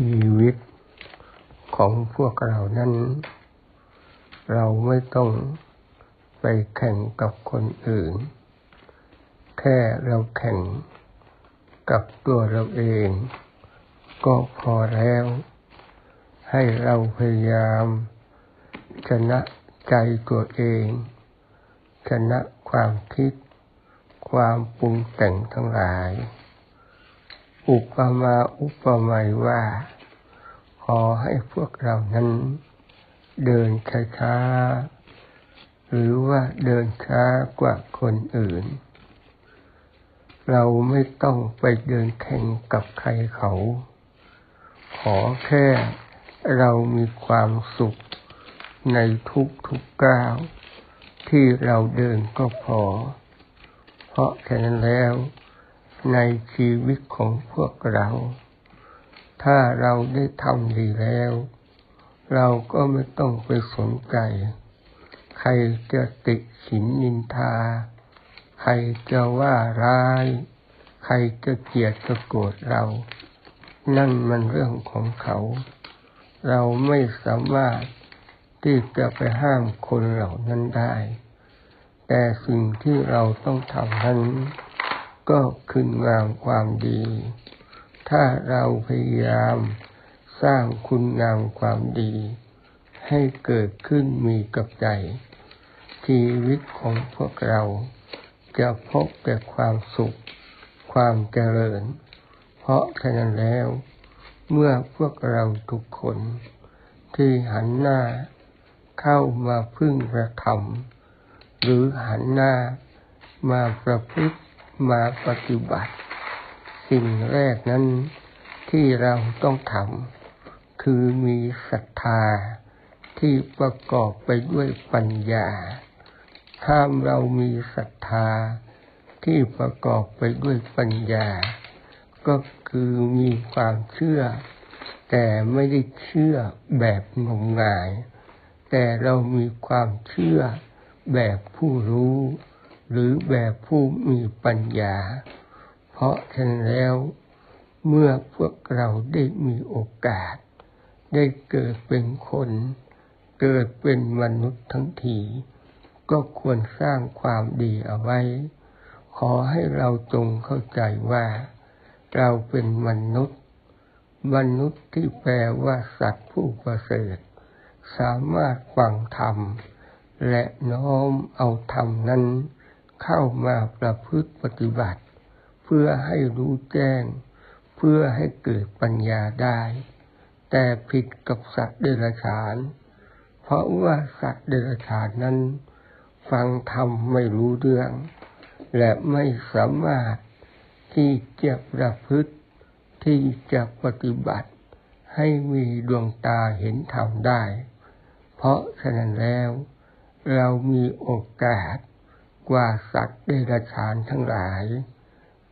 ชีวิตของพวกเรานั้น เราไม่ต้องไปแข่งกับคนอื่น แค่เราแข่งกับตัวเราเอง ก็พอแล้ว ให้เราพยายามชนะใจตัวเองชนะความคิด ความปรุงแต่งทั้งหลาย อุปมาอุปไมยว่า ขอให้พวกเรานั้น เดินช้าๆหรือว่าเดินช้ากว่าคนอื่น เราไม่ต้องไปเดินแข่งกับใครเขา ขอแค่เรามีความสุขในทุกทุกก้าวที่เราเดินก็พอ เพราะฉะนั้นแล้ว ในชีวิตของพวกเรา ถ้าเราได้ทำดีแล้ว เราก็ไม่ต้องไปสนใจ ใครจะติฉินนินทา ใครจะว่าร้าย ใครจะเกลียดจะโกรธเรา นั่นมันเรื่องของเขา เราไม่สามารถที่จะไปห้ามคนเหล่านั้นได้ แต่สิ่งที่เราต้องทำนั้น ก็คืองามความดี ถ้าเราพยายามสร้างคุณงามความดี ให้เกิดขึ้นมีกับใจ ชีวิตของพวกเราจะพบแต่ความสุข ความเจริญ เพราะฉะนั้นแล้ว เมื่อพวกเราทุกคนที่หันหน้าเข้ามาพึ่งพระธรรม หรือหันหน้ามาประพฤติ มาปฏิบัติ สิ่งแรกนั้นที่เราต้องทำคือมีศรัทธาที่ประกอบไปด้วยปัญญา ถ้าเรามีศรัทธาที่ประกอบไปด้วยปัญญา ก็คือมีความเชื่อ แต่ไม่ได้เชื่อแบบงมงาย แต่เรามีความเชื่อแบบผู้รู้ หรือแบบผู้มีปัญญา เพราะฉะนั้นแล้วเมื่อพวกเราได้มีโอกาส ได้เกิดเป็นคน เกิดเป็นมนุษย์ทั้งที ก็ควรสร้างความดีเอาไว้ ขอให้เราจงเข้าใจว่า เราเป็นมนุษย์ มนุษย์ที่แปลว่าสัตว์ผู้ประเสริฐ สามารถฟังธรรม และน้อมเอาธรรมนั้น เข้ามาประพฤติปฏิบัติ เพื่อให้รู้แจ้ง เพื่อให้เกิดปัญญาได้ แต่ผิดกับสัตว์เดรัจฉาน เพราะว่าสัตว์เดรัจฉานนั้น ฟังธรรมไม่รู้เรื่อง และไม่สามารถที่จะประพฤติที่จะปฏิบัติให้มีดวงตาเห็นธรรมได้ เพราะฉะนั้นแล้ว เรามีโอกาส กว่าสัตว์เดรัจฉานทั้งหลาย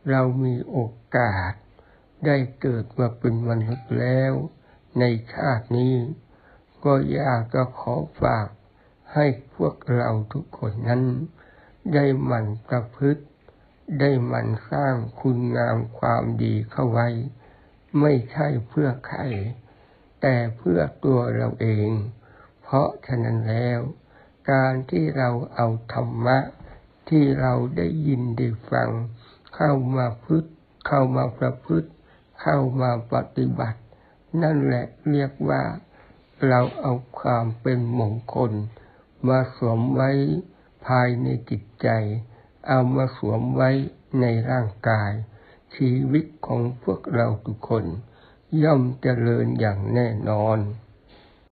เรามีโอกาสได้เกิดมาเป็นมนุษย์แล้ว ในชาตินี้ ก็อยากจะขอฝากให้พวกเราทุกคนนั้น ได้หมั่นประพฤติ ได้หมั่นสร้างคุณงามความดีเข้าไว้ ไม่ใช่เพื่อใคร แต่เพื่อตัวเราเอง เพราะฉะนั้นแล้ว การที่เราเอาธรรมะ ที่เราได้ยินได้ฟัง เข้ามาพึ่งเข้ามาประพฤติ เข้ามาปฏิบัติ นั่นแหละเรียกว่า เราเอาความเป็นมงคล มาสวมไว้ภายในจิตใจ เอามาสวมไว้ในร่างกาย ชีวิตของพวกเราทุกคน ย่อมเจริญอย่างแน่นอน